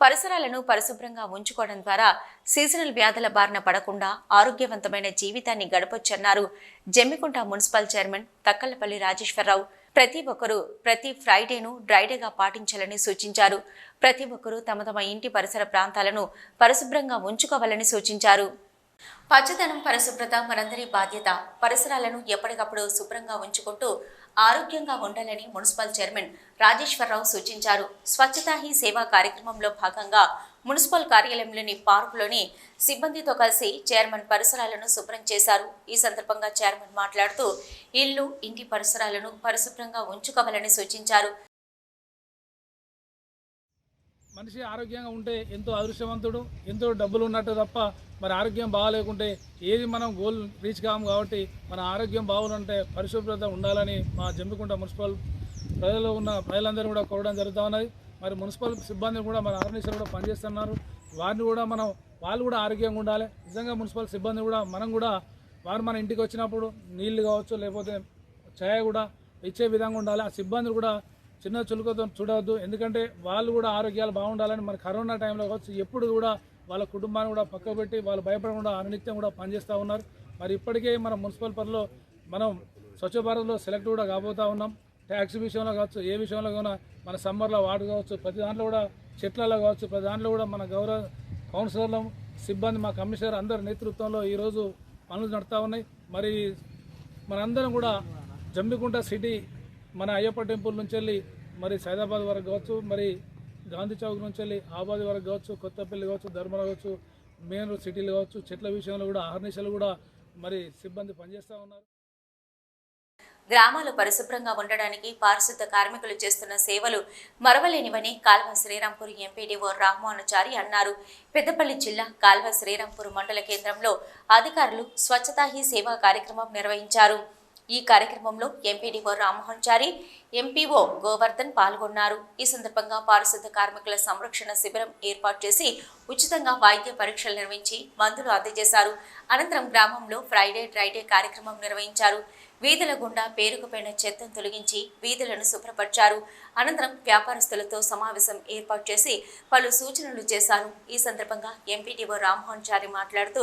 పరిసరాలను పరిశుభ్రంగా ఉంచుకోవడం ద్వారా సీజనల్ వ్యాధుల బారిన పడకుండా ఆరోగ్యవంతమైన జీవితాన్ని గడపొచ్చన్నారు జమ్మికుంట మున్సిపల్ చైర్మన్ తక్కలపల్లి రాజేశ్వరరావు. ప్రతి ఒక్కరూ ప్రతి ఫ్రైడేను డ్రైడేగా పాటించాలని సూచించారు. ప్రతి ఒక్కరూ తమ తమ ఇంటి పరిసర ప్రాంతాలను పరిశుభ్రంగా ఉంచుకోవాలని సూచించారు. పచ్చదనం పరిశుభ్రత మనందరి బాధ్యత. పరిసరాలను ఎప్పటికప్పుడు శుభ్రంగా ఉంచుకుంటూ ఆరోగ్యంగా ఉండాలని మున్సిపల్ చైర్మన్ రాజేశ్వరరావు సూచించారు. స్వచ్ఛతా హీ సేవా కార్యక్రమంలో భాగంగా మున్సిపల్ కార్యాలయంలోని పార్కులోని సిబ్బందితో కలిసి చైర్మన్ పరిసరాలను శుభ్రం చేశారు. ఈ సందర్భంగా చైర్మన్ మాట్లాడుతూ ఇల్లు ఇంటి పరిసరాలను పరిశుభ్రంగా ఉంచుకోవాలని సూచించారు. మనిషి ఆరోగ్యంగా ఉంటే ఎంతో అదృష్టవంతుడు ఎంతో డబ్బులు ఉన్నట్టు తప్ప మరి ఆరోగ్యం బాగాలేకుంటే ఏది మనం గోల్ రీచ్ కాము కాబట్టి మన ఆరోగ్యం బాగుంటే పరిశుభ్రత ఉండాలని మా జమ్మికుంట మున్సిపల్ ప్రజలు ఉన్న ప్రజలందరూ కూడా కోరడం జరుగుతూ ఉన్నది. మరి మున్సిపల్ సిబ్బంది కూడా మన ఆర్గనైజర్ కూడా పనిచేస్తున్నారు. వారిని కూడా మనం వాళ్ళు కూడా ఆరోగ్యంగా ఉండాలి. నిజంగా మున్సిపల్ సిబ్బంది కూడా మనం కూడా వారు మన ఇంటికి వచ్చినప్పుడు నీళ్ళు కావచ్చు లేకపోతే ఛాయ్ కూడా ఇచ్చే విధంగా ఉండాలి. ఆ సిబ్బంది కూడా చిన్న చులుకతో చూడవద్దు. ఎందుకంటే వాళ్ళు కూడా ఆరోగ్యాలు బాగుండాలని మన కరోనా టైంలో కావచ్చు ఎప్పుడు కూడా వాళ్ళ కుటుంబాన్ని కూడా పక్కకు పెట్టి వాళ్ళు భయపడకుండా అనునిత్యం కూడా పనిచేస్తూ ఉన్నారు. మరి ఇప్పటికే మన మున్సిపల్ పరిలో మనం స్వచ్ఛ భారత్లో సెలెక్ట్ కూడా కాబోతూ ఉన్నాం. ట్యాక్స్ విషయంలో కావచ్చు ఏ విషయంలో కూడా మన సమ్మర్లో వాటర్ కావచ్చు ప్రతి దాంట్లో కూడా చెట్లలో కావచ్చు ప్రతి దాంట్లో కూడా మన గౌరవ కౌన్సిలర్లు సిబ్బంది మా కమిషనర్ అందరి నేతృత్వంలో ఈరోజు పనులు నడుస్తూ ఉన్నాయి. మరి మనందరం కూడా జమ్మికుంట సిటీ మన అయ్యప్ప టెంపుల్ నుంచి వెళ్ళి మరి సైదాబాద్ వరకు కావచ్చు మరి గాంధీ చౌక్ నుంచి వెళ్ళి ఆబాద్ వరకు కావచ్చు కొత్తపల్లి కావచ్చు ధర్మల కావచ్చు మెయిన్ సిటీలు కావచ్చు చెట్ల విషయంలో కూడా ఆహర్నిశలు కూడా మరి సిబ్బంది పనిచేస్తూ ఉన్నారు. గ్రామాలు పరిశుభ్రంగా ఉండడానికి పారిశుద్ధ కార్మికులు చేస్తున్న సేవలు మరవలేనివని కాల్వ శ్రీరాంపూర్ ఎంపీడీఓ రామ్మోహనాచారి అన్నారు. పెద్దపల్లి జిల్లా కాల్వ శ్రీరాంపూర్ మండల కేంద్రంలో అధికారులు స్వచ్ఛతా హీ సేవా కార్యక్రమం నిర్వహించారు. ఈ కార్యక్రమంలో ఎంపీడీఓ రామ్మోహన్ చారి ఎంపీఓ గోవర్ధన్ పాల్గొన్నారు. ఈ సందర్భంగా పారిశుద్ధ కార్మికుల సంరక్షణ శిబిరం ఏర్పాటు చేసి ఉచితంగా వైద్య పరీక్షలు నిర్వహించి మందులు అందజేశారు. అనంతరం గ్రామంలో ఫ్రైడే డ్రైడే కార్యక్రమం నిర్వహించారు. వీధుల గుండా పేరుకుపోయిన చెత్తను తొలగించి వీధులను శుభ్రపరిచారు. అనంతరం వ్యాపారస్తులతో సమావేశం ఏర్పాటు చేసి పలు సూచనలు చేశారు. ఈ సందర్భంగా ఎంపీడీఓ రామ్మోహన్ చారి మాట్లాడుతూ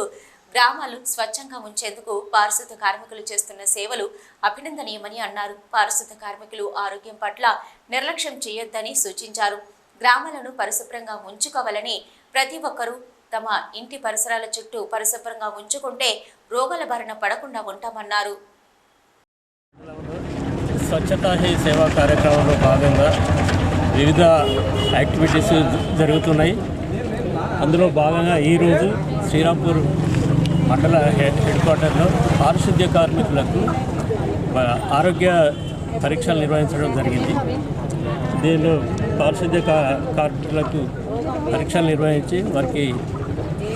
గ్రామాలు స్వచ్ఛంగా ఉంచేందుకు పారిశుద్ధ కార్మికులు చేస్తున్న సేవలు అభినందనీయమని అన్నారు. పారిశుద్ధ కార్మికులు ఆరోగ్యం పట్ల నిర్లక్ష్యం చేయొద్దని సూచించారు. గ్రామాలను పరిశుభ్రంగా ఉంచుకోవాలని ప్రతి ఒక్కరూ తమ ఇంటి పరిసరాల చుట్టూ పరిశుభ్రంగా ఉంచుకుంటే రోగాల బారిన పడకుండా ఉంటామన్నారు. స్వచ్ఛతా హీ సేవా కార్యక్రమంలో భాగంగా వివిధ యాక్టివిటీస్ జరుగుతున్నాయి. అందులో భాగంగా ఈరోజు శ్రీరాంపూర్ మండల హెడ్ హెడ్ క్వార్టర్లో పారిశుద్ధ్య కార్మికులకు ఆరోగ్య పరీక్షలు నిర్వహించడం జరిగింది. దీనిలో పారిశుద్ధ్య కార్మికులకు పరీక్షలు నిర్వహించి వారికి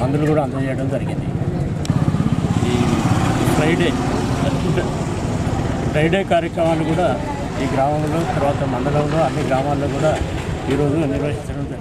మందులు కూడా అందజేయడం జరిగింది. ఈ ఫ్రైడే ఫ్రైడే కార్యక్రమాలు కూడా ఈ గ్రామంలో తర్వాత మండలంలో అన్ని గ్రామాల్లో కూడా ఈరోజు నిర్వహించడం జరిగింది